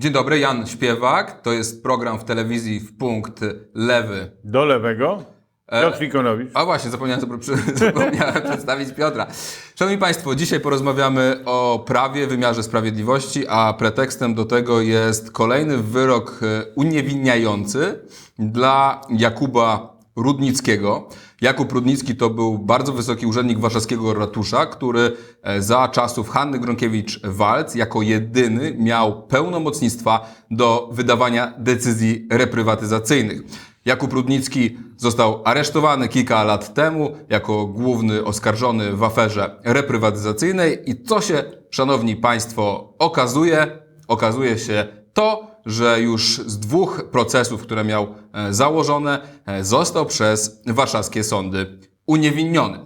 Dzień dobry, Jan Śpiewak. To jest program w telewizji w punkt lewy. Do lewego. Piotr Ikonowicz. A właśnie, zapomniałem, zapomniałem przedstawić Piotra. Szanowni Państwo, dzisiaj porozmawiamy o prawie, wymiarze sprawiedliwości, a pretekstem do tego jest kolejny wyrok e, uniewinniający dla Jakuba Rudnickiego. Jakub Rudnicki to był bardzo wysoki urzędnik warszawskiego ratusza, który e, za czasów Hanny Gronkiewicz-Walc jako jedyny miał pełnomocnictwa do wydawania decyzji reprywatyzacyjnych. Jakub Rudnicki został aresztowany kilka lat temu jako główny oskarżony w aferze reprywatyzacyjnej i co się, szanowni państwo, okazuje? Okazuje się to, że już z dwóch procesów, które miał e, założone, e, został przez warszawskie sądy uniewinniony.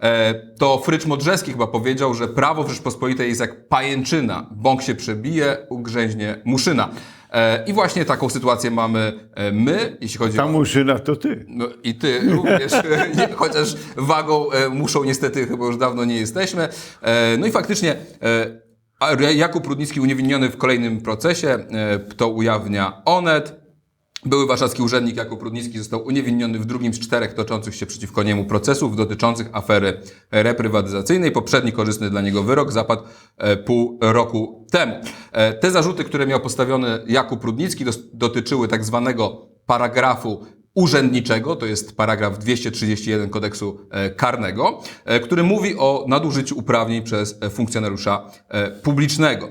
E, To Frycz Modrzewski chyba powiedział, że prawo w Rzeczpospolitej jest jak pajęczyna. Bąk się przebije, ugrzęźnie muszyna. E, I właśnie taką sytuację mamy e, my, jeśli chodzi Ta o... muszyna to ty. No i ty również, nie, chociaż wagą e, muszą niestety chyba już dawno nie jesteśmy. No i faktycznie Jakub Rudnicki uniewinniony w kolejnym procesie, to ujawnia Onet. Były warszawski urzędnik Jakub Rudnicki został uniewinniony w drugim z czterech toczących się przeciwko niemu procesów dotyczących afery reprywatyzacyjnej. Poprzedni korzystny dla niego wyrok zapadł e, pół roku temu. E, Te zarzuty, które miał postawione Jakub Rudnicki dos- dotyczyły tak zwanego paragrafu urzędniczego, to jest paragraf 231 kodeksu e, karnego, który mówi o nadużyciu uprawnień przez funkcjonariusza publicznego.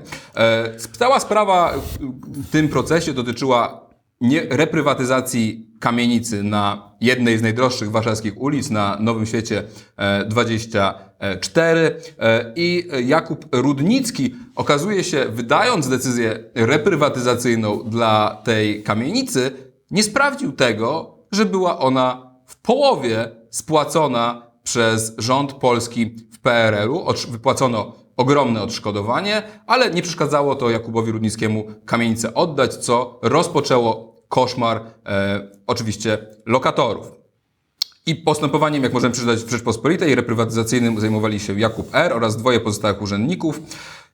Cała sprawa w tym procesie dotyczyła nie reprywatyzacji kamienicy na jednej z najdroższych warszawskich ulic na Nowym Świecie e, 24 e, i Jakub Rudnicki okazuje się, wydając decyzję reprywatyzacyjną dla tej kamienicy, nie sprawdził tego, że była ona w połowie spłacona przez rząd polski w PRL-u. Wypłacono ogromne odszkodowanie, ale nie przeszkadzało to Jakubowi Rudnickiemu kamienicę oddać, co rozpoczęło koszmar e, oczywiście lokatorów. I postępowaniem, jak możemy przeczytać w Rzeczpospolitej, reprywatyzacyjnym zajmowali się Jakub R. oraz dwoje pozostałych urzędników.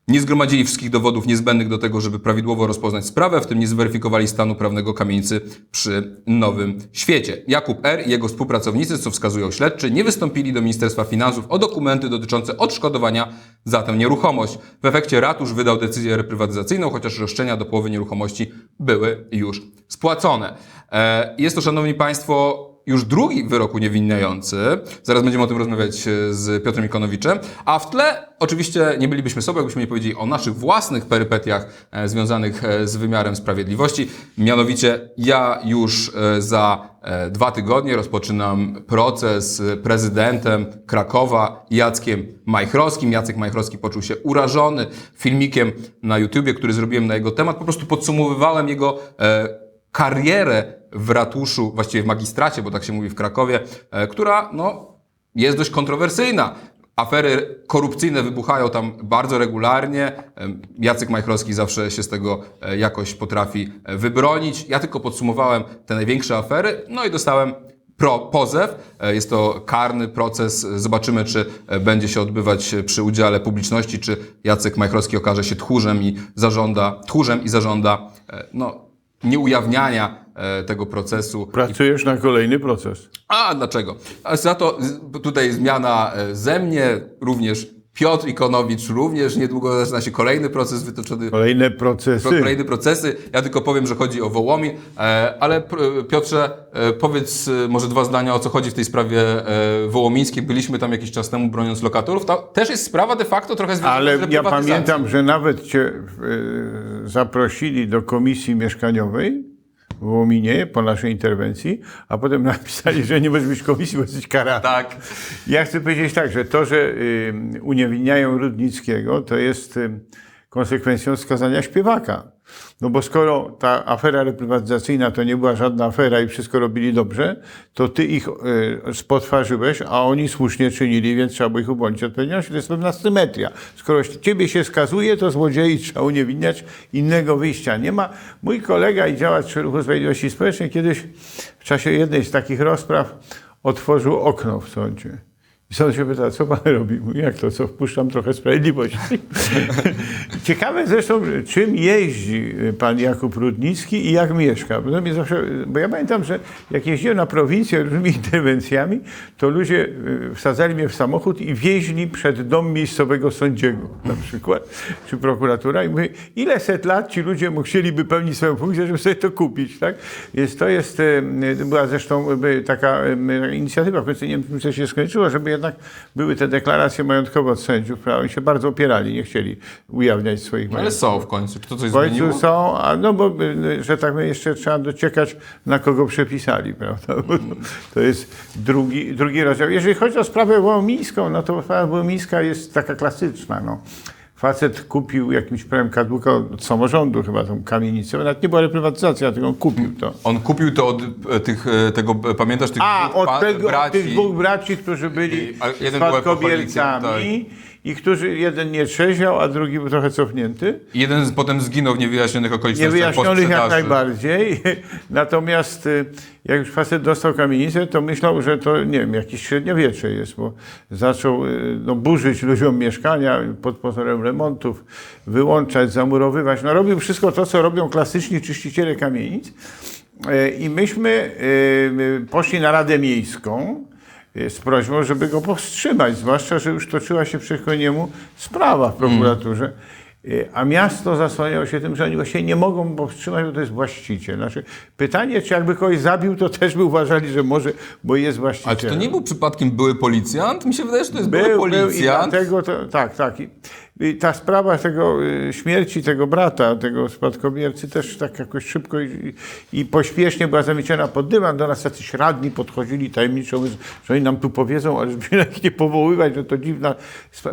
Nie zgromadzili wszystkich dowodów niezbędnych do tego, żeby prawidłowo rozpoznać sprawę, w tym nie zweryfikowali stanu prawnego kamienicy przy Nowym Świecie. Jakub R. i jego współpracownicy, co wskazują śledczy, nie wystąpili do Ministerstwa Finansów o dokumenty dotyczące odszkodowania za tę nieruchomość. W efekcie ratusz wydał decyzję reprywatyzacyjną, chociaż roszczenia do połowy nieruchomości były już spłacone. E, Jest to, Szanowni Państwo, już drugi wyrok uniewinniający. Zaraz będziemy o tym rozmawiać e, z Piotrem Ikonowiczem. A w tle oczywiście nie bylibyśmy sobą, jakbyśmy nie powiedzieli o naszych własnych perypetiach e, związanych e, z wymiarem sprawiedliwości. Mianowicie ja już za dwa tygodnie rozpoczynam proces z prezydentem Krakowa Jackiem Majchrowskim. Jacek Majchrowski poczuł się urażony filmikiem na YouTubie, który zrobiłem na jego temat. Po prostu podsumowywałem jego karierę w ratuszu, właściwie w magistracie, bo tak się mówi w Krakowie, e, która no, jest dość kontrowersyjna. Afery korupcyjne wybuchają tam bardzo regularnie. Jacek Majchrowski zawsze się z tego e, jakoś potrafi e, wybronić. Ja tylko podsumowałem te największe afery, no i dostałem pro, pozew. Jest to karny proces. Zobaczymy, czy będzie się odbywać przy udziale publiczności, czy Jacek Majchrowski okaże się tchórzem i zażąda, tchórzem i zażąda no, nieujawniania e, tego procesu. Pracujesz na kolejny proces. A dlaczego? Za to tutaj zmiana e, ze mnie, również Piotr Ikonowicz, również niedługo zaczyna się kolejny proces wytoczony Kolejne procesy. kolejne procesy. Ja tylko powiem, że chodzi o Wołomin, e, ale pr- Piotrze, e, powiedz e, może dwa zdania o co chodzi w tej sprawie e, wołomińskiej. Byliśmy tam jakiś czas temu broniąc lokatorów. To też jest sprawa de facto trochę związana Ale ja pamiętam, że nawet cię e, zaprosili do komisji mieszkaniowej w Łominie po naszej interwencji, a potem napisali, że nie możesz być komisji, bo jesteś karany. Tak. Ja chcę powiedzieć tak, że to, że y, uniewinniają Rudnickiego, to jest y, konsekwencją skazania śpiewaka. No bo skoro ta afera reprywatyzacyjna to nie była żadna afera i wszystko robili dobrze, to ty ich y, spotwarzyłeś, a oni słusznie czynili, więc trzeba było ich uwolnić od odpowiedzialności. To jest pewna symetria. Skoro ciebie się skazuje, to złodziei trzeba uniewinniać, innego wyjścia nie ma. Mój kolega i działacz Ruchu Sprawiedliwości Społecznej kiedyś w czasie jednej z takich rozpraw otworzył okno w sądzie. I sąd się pyta, co pan robi? Mówi, jak to, co wpuszczam trochę sprawiedliwości. Ciekawe zresztą, czym jeździ pan Jakub Rudnicki i jak mieszka. Bo, mnie zawsze, bo ja pamiętam, że jak jeździłem na prowincję różnymi interwencjami, to ludzie y, wsadzali mnie w samochód i wieźli przed dom miejscowego sędziego na przykład, czy prokuratura i mówię, ile set lat ci ludzie chcieliby pełnić swoją funkcję, żeby sobie to kupić, tak? Więc to jest, y, była zresztą y, taka inicjatywa, nie wiem, co się skończyło, żeby jednak były te deklaracje majątkowe od sędziów, prawda? Oni się bardzo opierali, nie chcieli ujawniać swoich Ale majątków. są w końcu. Czy to coś W końcu zmieniło? są, a no bo, y, że tak powiem, jeszcze trzeba dociekać, na kogo przepisali, prawda? To- jest drugi, drugi rozdział. Jeżeli chodzi o sprawę wołomińską, no to sprawa wołomińska jest taka klasyczna, no. Facet kupił jakimś prawem kadłuka od samorządu chyba tą kamienicę, nawet nie była reprywatyzacja, tylko on kupił to. On kupił to od e, tych, e, tego, e, pamiętasz tych A, dwóch od, tego, braci? tych dwóch braci, którzy byli I- jeden spadkobiercami i którzy jeden nie trzeźwiał, a drugi był trochę cofnięty. Jeden z, potem zginął w niewyjaśnionych okolicznościach Niewyjaśnionych jak najbardziej. Natomiast y, jak już facet dostał kamienicę, to myślał, że to nie wiem, jakieś średniowiecze jest, bo zaczął y, no, burzyć ludziom mieszkania pod pozorem remontów, wyłączać, zamurowywać. No, robił wszystko to, co robią klasyczni czyściciele kamienic. Y, I myśmy poszli na Radę Miejską z prośbą, żeby go powstrzymać, zwłaszcza, że już toczyła się przeciwko niemu sprawa w prokuraturze. Y, A miasto zasłaniało się tym, że oni właśnie nie mogą powstrzymać, bo to jest właściciel. Znaczy, pytanie, czy jakby kogoś zabił, to też by uważali, że może, bo jest Ale czy to nie był przypadkiem były policjant? Mi się wydaje, że to jest były Był, był i policjant. dlatego to, tak, tak. I, I ta sprawa tego y, śmierci tego brata, tego spadkobiercy też tak jakoś szybko i, i pośpiesznie była zamieciona pod dywan. Do nas jacyś radni podchodzili tajemniczo, że oni nam tu powiedzą, ale żeby nich nie powoływać, że to dziwna.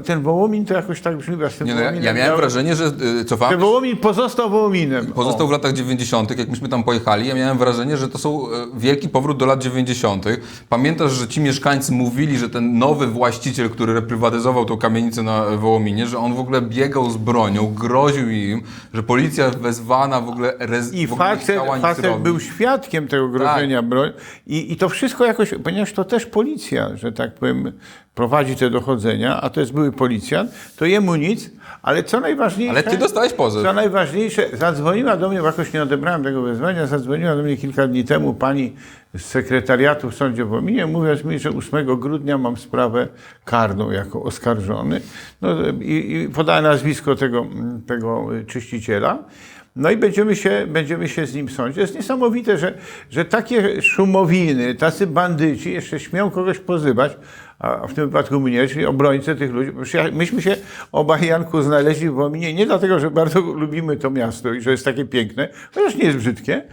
Ten Wołomin to jakoś tak brzmi, a z tym Nie, no, ja, ja miałem miał- wrażenie, że y, cofamy Ten Wołomin pozostał Wołominem. Pozostał w latach 90., jak myśmy tam pojechali, ja miałem wrażenie, że to są e, wielki powrót do lat 90. Pamiętasz, że ci mieszkańcy mówili, że ten nowy właściciel, który reprywatyzował tą kamienicę na Wołominie, że on w ogóle biegał z bronią, groził im, że policja wezwana w ogóle, rez, I w ogóle facet, facet był świadkiem tego grożenia broń. I, I to wszystko jakoś, ponieważ to też policja, że tak powiem, prowadzi te dochodzenia, a to jest były policjant, to jemu nic, ale co najważniejsze... Ale ty dostałeś pozew. Co najważniejsze, zadzwoniła do mnie, bo jakoś nie odebrałem tego wezwania, zadzwoniła do mnie kilka dni temu pani z sekretariatu w sądzie w mówiąc mi, że 8 grudnia mam sprawę karną jako oskarżony. No, i, I podała nazwisko tego, tego czyściciela. No i będziemy się, będziemy się z nim sądzić. Jest niesamowite, że, że takie szumowiny, tacy bandyci jeszcze śmią kogoś pozywać, a w tym wypadku mnie, czyli obrońcę tych ludzi. Myśmy się obaj, Janku, znaleźli w Wominie nie dlatego, że bardzo lubimy to miasto i że jest takie piękne, chociaż nie jest brzydkie,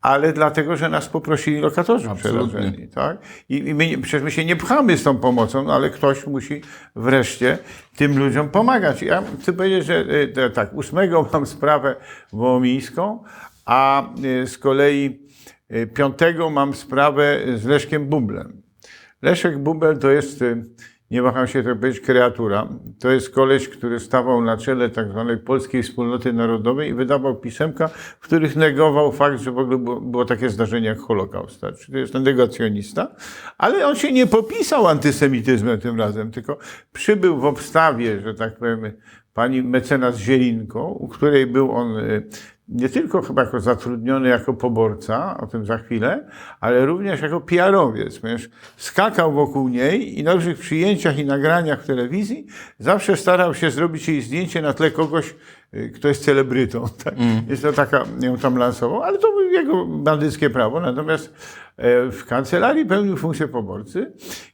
ale dlatego, że nas poprosili lokatorzy Absolutnie. przerażeni. Tak? I, my, przecież my się nie pchamy z tą pomocą, no, ale ktoś musi wreszcie tym ludziom pomagać. Ja chcę powiedzieć, że y, tak, ósmego mam sprawę wołomińską, a y, z kolei y, piątego mam sprawę z Leszkiem Bublem. Leszek Bubel to jest, y, nie waham się tak powiedzieć, kreatura. To jest koleś, który stawał na czele tak zwanej Polskiej Wspólnoty Narodowej i wydawał pisemka, w których negował fakt, że w ogóle było, było takie zdarzenie jak Holokaust. Czyli to jest negacjonista. Ale on się nie popisał antysemityzmem tym razem, tylko przybył w obstawie, że tak powiem, pani mecenas Zielinko, u której był on y, nie tylko chyba jako zatrudniony jako poborca, o tym za chwilę, ale również jako PR-owiec, ponieważ skakał wokół niej i na różnych przyjęciach i nagraniach w telewizji zawsze starał się zrobić jej zdjęcie na tle kogoś, y, kto jest celebrytą. Tak? Jest to taka, ją tam lansował, ale to było jego bandyckie prawo. Natomiast w kancelarii pełnił funkcję poborcy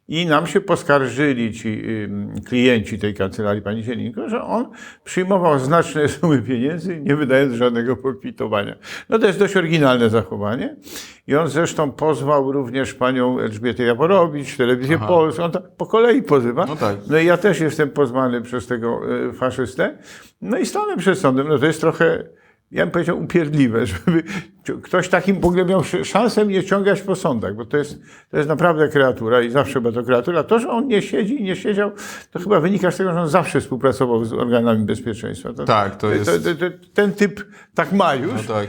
i nam się poskarżyli ci klienci tej kancelarii pani Zielinko, że on przyjmował znaczne sumy pieniędzy, nie wydając żadnego pokwitowania. No to jest dość oryginalne zachowanie. I on zresztą pozwał również panią Elżbietę Jaworowicz, Telewizję Polską, on to po kolei pozywa. No tak. No i ja też jestem pozwany przez tego y, faszystę. No i stanę przed sądem, no to jest trochę, ja bym powiedział, upierdliwe, żeby ktoś takim w ogóle miał sz- szansę mnie ciągać po sądach, bo to jest, to jest naprawdę kreatura i zawsze była to kreatura. To, że on nie siedzi i nie siedział, to chyba wynika z tego, że on zawsze współpracował z organami bezpieczeństwa. To, Tak, to jest- To, to, ten typ tak ma już. No tak.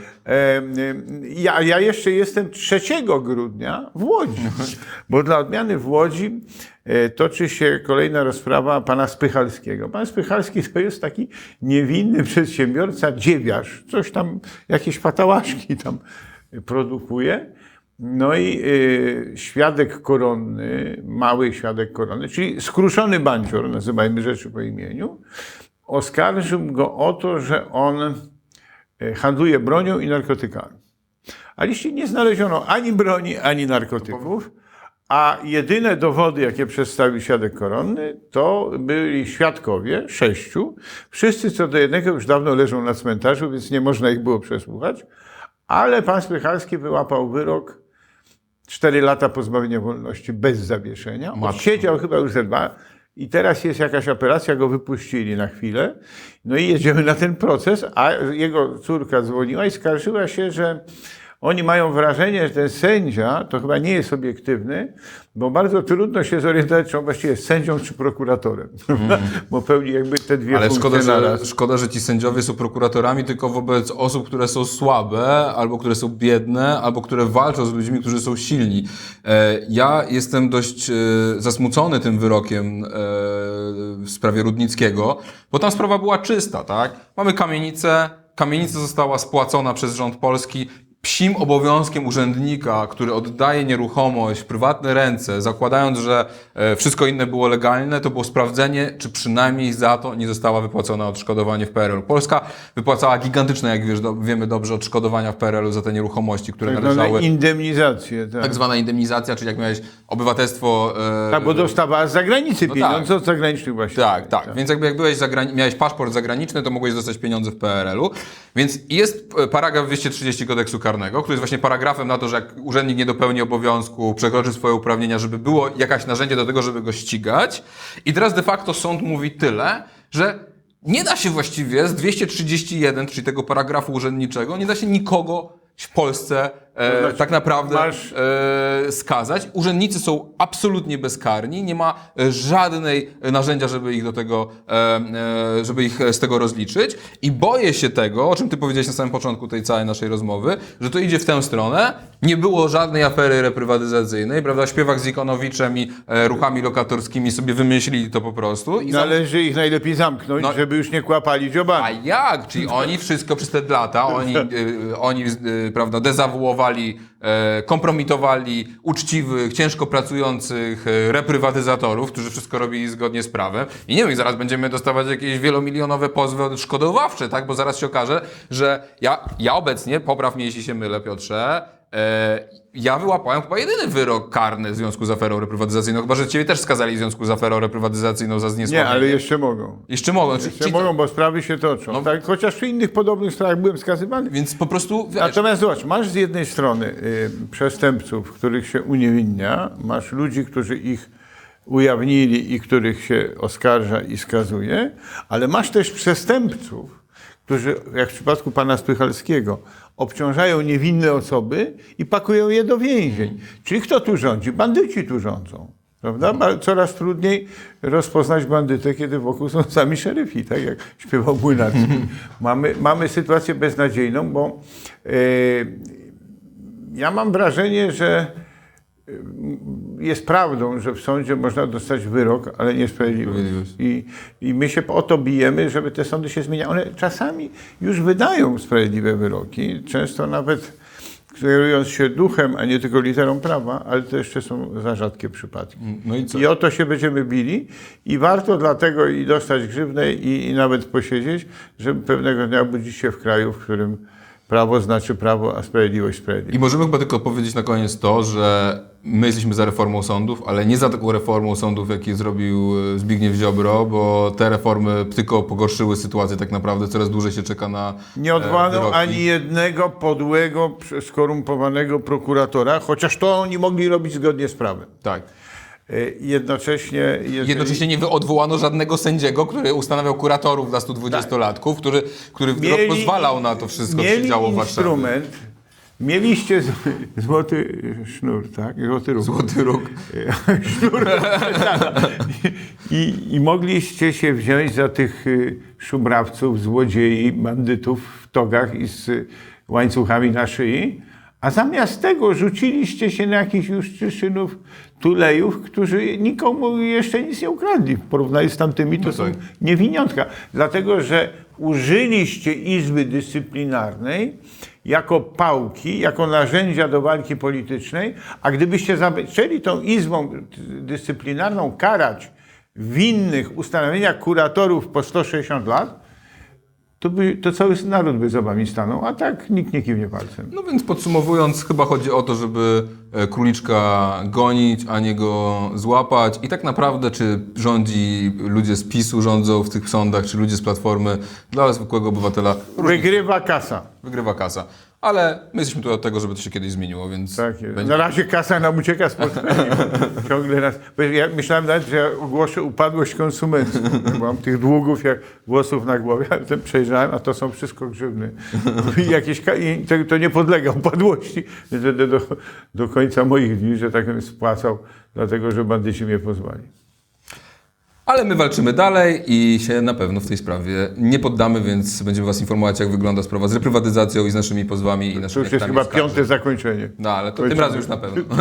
Ja, ja jeszcze jestem 3 grudnia w Łodzi, bo dla odmiany w Łodzi e, toczy się kolejna rozprawa pana Spychalskiego. Pan Spychalski to jest taki niewinny przedsiębiorca, dziewiarz, coś tam, jakieś patałaszki tam produkuje. No i e, świadek koronny, mały świadek koronny, czyli skruszony bancior, nazywajmy rzeczy po imieniu, oskarżył go o to, że on e, handluje bronią i narkotykami. A liście nie znaleziono ani broni, ani narkotyków, a jedyne dowody, jakie przedstawił świadek koronny, to byli świadkowie, sześciu. Wszyscy co do jednego już dawno leżą na cmentarzu, więc nie można ich było przesłuchać. Ale pan Spychalski wyłapał wyrok cztery lata pozbawienia wolności bez zawieszenia. Matko. Odsiedział chyba już ze dwa. I teraz jest jakaś operacja, go wypuścili na chwilę. No i jedziemy na ten proces, a jego córka dzwoniła i skarżyła się, że oni mają wrażenie, że ten sędzia to chyba nie jest obiektywny, bo bardzo trudno się zorientować, czy on właściwie jest sędzią czy prokuratorem. bo pełni jakby te dwie. Ale szkoda, że, szkoda, że ci sędziowie są prokuratorami tylko wobec osób, które są słabe, albo które są biedne, albo które walczą z ludźmi, którzy są silni. E, Ja jestem dość e, zasmucony tym wyrokiem e, w sprawie Rudnickiego, bo tam sprawa była czysta, tak? Mamy kamienicę, kamienica została spłacona przez rząd polski. Psim obowiązkiem urzędnika, który oddaje nieruchomość w prywatne ręce, zakładając, że e, wszystko inne było legalne, to było sprawdzenie, czy przynajmniej za to nie została wypłacona odszkodowanie w PRL. Polska wypłacała gigantyczne, jak wiesz, wiemy dobrze, odszkodowania w PRL-u za te nieruchomości, które Tak należały. indemnizacje. Tak. Tak zwana indemnizacja, czyli jak miałeś obywatelstwo. e, tak, bo dostawała z zagranicy No pieniądze tak. od zagranicznych właśnie. tak, tak. Więc jakby jak byłeś zagrani- miałeś paszport zagraniczny, to mogłeś dostać pieniądze w PRL-u. Więc jest e, paragraf 230 kodeksu karnego, który jest właśnie paragrafem na to, że jak urzędnik nie dopełni obowiązku, przekroczy swoje uprawnienia, żeby było jakaś narzędzie do tego, żeby go ścigać. I teraz de facto sąd mówi tyle, że nie da się właściwie z 231, czyli tego paragrafu urzędniczego, nie da się nikogo w Polsce e, znaczy, tak naprawdę masz- e, skazać. Urzędnicy są absolutnie bezkarni, nie ma e, żadnej e, narzędzia, żeby ich do tego, e, e, żeby ich z tego rozliczyć. I boję się tego, o czym ty powiedziałeś na samym początku tej całej naszej rozmowy, że to idzie w tę stronę. Nie było żadnej afery reprywatyzacyjnej, prawda? Śpiewak z Ikonowiczem i ruchami lokatorskimi sobie wymyślili to po prostu. I Należy ich najlepiej zamknąć, No- żeby już nie kłapali a dziobami. jak? Czyli oni wszystko przez te lata, oni, oni prawda, dezawuowali, e, kompromitowali uczciwych, ciężko pracujących e, reprywatyzatorów, którzy wszystko robili zgodnie z prawem. I nie wiem, zaraz będziemy dostawać jakieś wielomilionowe pozwy odszkodowawcze, tak? Bo zaraz się okaże, że ja, ja obecnie, popraw mnie jeśli się mylę, Piotrze, ja wyłapałem chyba jedyny wyrok karny w związku z aferą reprywatyzacyjną, chyba że ciebie też skazali w związku z aferą reprywatyzacyjną za zniesławienie. Nie, ale jeszcze mogą. Jeszcze mogą. Czy, Jeszcze czy, mogą, bo sprawy się toczą. No. Tak, chociaż przy innych podobnych sprawach byłem skazywany. Więc po prostu, wiesz, Natomiast zobacz, masz z jednej strony y, przestępców, których się uniewinnia, masz ludzi, którzy ich ujawnili i których się oskarża i skazuje, ale masz też przestępców, którzy, jak w przypadku pana Spychalskiego, obciążają niewinne osoby i pakują je do więzień. Czyli kto tu rządzi? Bandyci tu rządzą. Prawda? Coraz trudniej rozpoznać bandytę, kiedy wokół są sami szeryfi, tak jak śpiewał Młynarski. mamy, mamy sytuację beznadziejną, bo e, ja mam wrażenie, że jest prawdą, że w sądzie można dostać wyrok, ale niesprawiedliwość. Sprawiedliwość. I, I my się o to bijemy, żeby te sądy się zmieniały. One czasami już wydają sprawiedliwe wyroki, często nawet kierując się duchem, a nie tylko literą prawa, ale to jeszcze są za rzadkie przypadki. no i co? I o to się będziemy bili i warto dlatego i dostać grzywnę i, i nawet posiedzieć, żeby pewnego dnia obudzić się w kraju, w którym prawo znaczy prawo, a sprawiedliwość I sprawiedliwość. możemy chyba tylko powiedzieć na koniec to, że my jesteśmy za reformą sądów, ale nie za taką reformą sądów, jaki zrobił e, Zbigniew Ziobro, bo te reformy tylko pogorszyły sytuację tak naprawdę, coraz dłużej się czeka na Nie e, odwołano wyroki. ani jednego podłego, skorumpowanego prokuratora, chociaż to oni mogli robić zgodnie z prawem. Tak. Y, Jednocześnie, jeżeli... Jednocześnie nie odwołano żadnego sędziego, który ustanawiał kuratorów dla 120-latków, który, który wyrok pozwalał na to wszystko, co się mieli działo w Warszawie. instrument, mieliście z, złoty sznur, tak? Złoty róg. Złoty róg. Sznur. I, I mogliście się wziąć za tych y, szumrawców, złodziei, bandytów w togach i z łańcuchami na szyi, a zamiast tego rzuciliście się na jakichś juszczyszynów, tulejów, którzy nikomu jeszcze nic nie ukradli. W porównaniu z tamtymi to No są tak. niewiniątka. Dlatego, że użyliście Izby Dyscyplinarnej jako pałki, jako narzędzia do walki politycznej, a gdybyście zaczęli tą Izbą Dyscyplinarną karać winnych ustanowienia kuratorów po 160 lat, to, by, to cały naród by za wami stanął, a tak nikt nie kiwnie palcem. No więc podsumowując, chyba chodzi o to, żeby e, króliczka gonić, a nie go złapać. I tak naprawdę, czy rządzi ludzie z PiSu rządzą w tych sądach, czy ludzie z Platformy, dla zwykłego obywatela różnie Wygrywa kasa. wygrywa kasa. Ale my jesteśmy tu od tego, żeby to się kiedyś zmieniło, więc Tak jest. będzie Na razie kasa nam ucieka z portfeli. Ciągle nas... Ja myślałem nawet, że ja ogłoszę upadłość konsumencką. Mam tych długów jak włosów na głowie, ale ten przejrzałem, a to są wszystko grzywny. I jakieś, i to, to nie podlega upadłości. Będę do, do końca moich dni, że tak powiem, spłacał, dlatego że bandyci mnie pozwali. Ale my walczymy dalej i się na pewno w tej sprawie nie poddamy, więc będziemy Was informować, jak wygląda sprawa z reprywatyzacją i z naszymi pozwami i To naszymi już jest chyba piąte zakończenie. No ale to tym Kończymy. razem już na pewno.